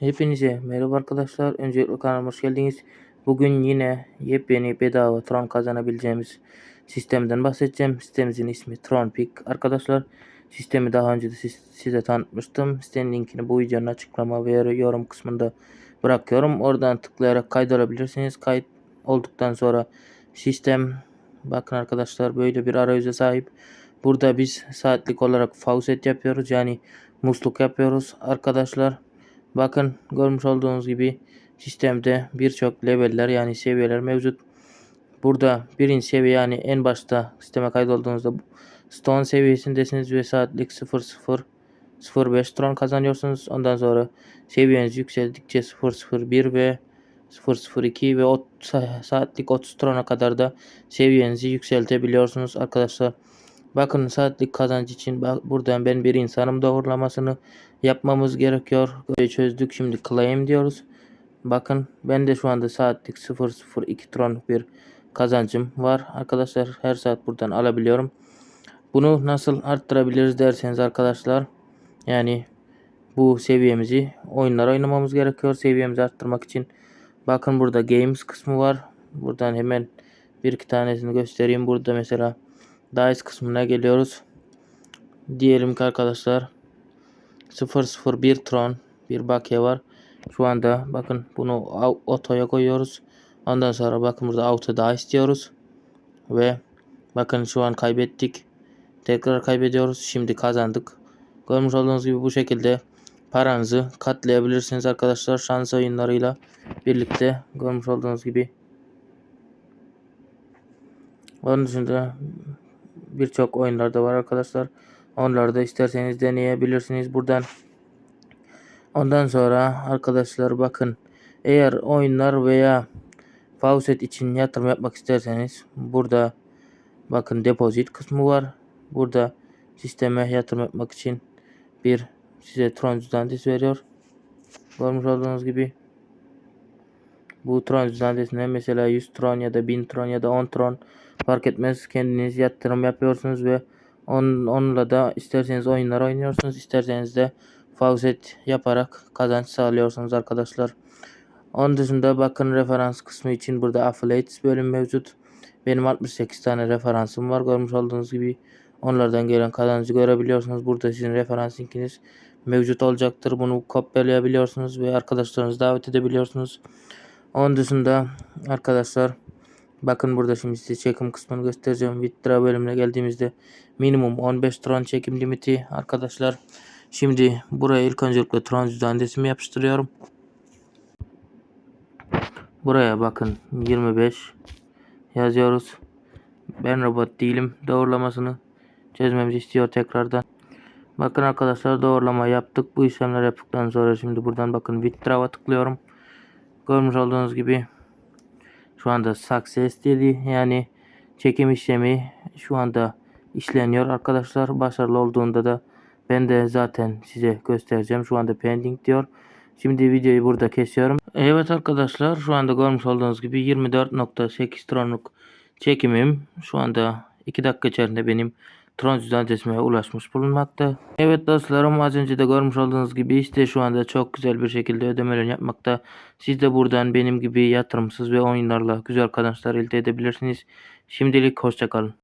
Hepinize merhaba arkadaşlar. Öncelikle kanalıma hoş geldiniz. Bugün yine yepyeni bedava Tron kazanabileceğimiz sistemden bahsedeceğim. Sitemizin ismi TronPick. Arkadaşlar sistemi daha önce de siz- size tanıtmıştım. Sitenin linkini bu videonun açıklama ve yorum kısmında bırakıyorum. Oradan tıklayarak kaydolabilirsiniz. Kayıt olduktan sonra sistem bakın arkadaşlar böyle bir arayüze sahip. Burada biz saatlik olarak faucet yapıyoruz. Yani musluk yapıyoruz arkadaşlar. Bakın görmüş olduğunuz gibi sistemde birçok leveller yani seviyeler mevcut. Burada birinci seviye yani en başta sisteme kaydolduğunuzda Stone seviyesindesiniz ve saatlik 0005 tron kazanıyorsunuz. Ondan sonra seviyeniz yükseldikçe 001 ve 002 ve o saatlik 30 trona kadar da seviyenizi yükseltebiliyorsunuz arkadaşlar. Bakın saatlik kazanç için buradan ben bir insanım doğrulamasını yapmamız gerekiyor. Çözdük. Şimdi claim diyoruz. Bakın ben de şu anda saatlik 002 tronluk bir kazancım var. Arkadaşlar her saat buradan alabiliyorum. Bunu nasıl arttırabiliriz derseniz arkadaşlar yani bu seviyemizi oyunlar oynamamız gerekiyor. Seviyemizi arttırmak için bakın burada games kısmı var. Buradan hemen bir iki tanesini göstereyim. Burada mesela Dice kısmına geliyoruz. Diyelim ki arkadaşlar 001 Tron bir bakiye var. Şu anda bakın bunu otoya koyuyoruz. Ondan sonra bakın burada auto dice diyoruz. Ve bakın şu an kaybettik. Tekrar kaybediyoruz. Şimdi kazandık. Görmüş olduğunuz gibi bu şekilde paranızı katlayabilirsiniz arkadaşlar. Şans oyunlarıyla birlikte görmüş olduğunuz gibi. Onun dışında birçok oyunlarda var arkadaşlar. Onları da isterseniz deneyebilirsiniz buradan. Ondan sonra arkadaşlar bakın eğer oyunlar veya faucet için yatırım yapmak isterseniz burada bakın depozit kısmı var. Burada sisteme yatırım yapmak için bir size Tron cüzdanesi veriyor. Görmüş olduğunuz gibi bu Tron cüzdanesine mesela 100 Tron ya da 1000 Tron ya da 10 Tron fark etmez kendiniz yatırım yapıyorsunuz ve on, onunla da isterseniz oyunlar oynuyorsunuz isterseniz de faucet yaparak kazanç sağlıyorsunuz arkadaşlar. Onun dışında bakın referans kısmı için burada affiliates bölüm mevcut. Benim 68 tane referansım var. Görmüş olduğunuz gibi onlardan gelen kazancı görebiliyorsunuz. Burada sizin referans linkiniz mevcut olacaktır. Bunu kopyalayabiliyorsunuz ve arkadaşlarınızı davet edebiliyorsunuz. Onun dışında arkadaşlar bakın burada şimdi size çekim kısmını göstereceğim. Withdraw bölümüne geldiğimizde minimum 15 tron çekim limiti arkadaşlar. Şimdi buraya ilk öncelikle tron cüzdanesi yapıştırıyorum. Buraya bakın 25 yazıyoruz. Ben robot değilim. Doğrulamasını çözmemizi istiyor tekrardan. Bakın arkadaşlar doğrulama yaptık. Bu işlemler yaptıktan sonra şimdi buradan bakın withdraw'a tıklıyorum. Görmüş olduğunuz gibi şu anda success dedi. Yani çekim işlemi şu anda işleniyor arkadaşlar. Başarılı olduğunda da ben de zaten size göstereceğim. Şu anda pending diyor. Şimdi videoyu burada kesiyorum. Evet arkadaşlar şu anda görmüş olduğunuz gibi 24.8 tronluk çekimim şu anda 2 dakika içerisinde benim tron düzenlemeye ulaşmış bulunmakta. Evet dostlarım az önce de görmüş olduğunuz gibi işte şu anda çok güzel bir şekilde ödemeler yapmakta. Siz de buradan benim gibi yatırımsız ve oyunlarla güzel kazançlar elde edebilirsiniz. Şimdilik hoşçakalın.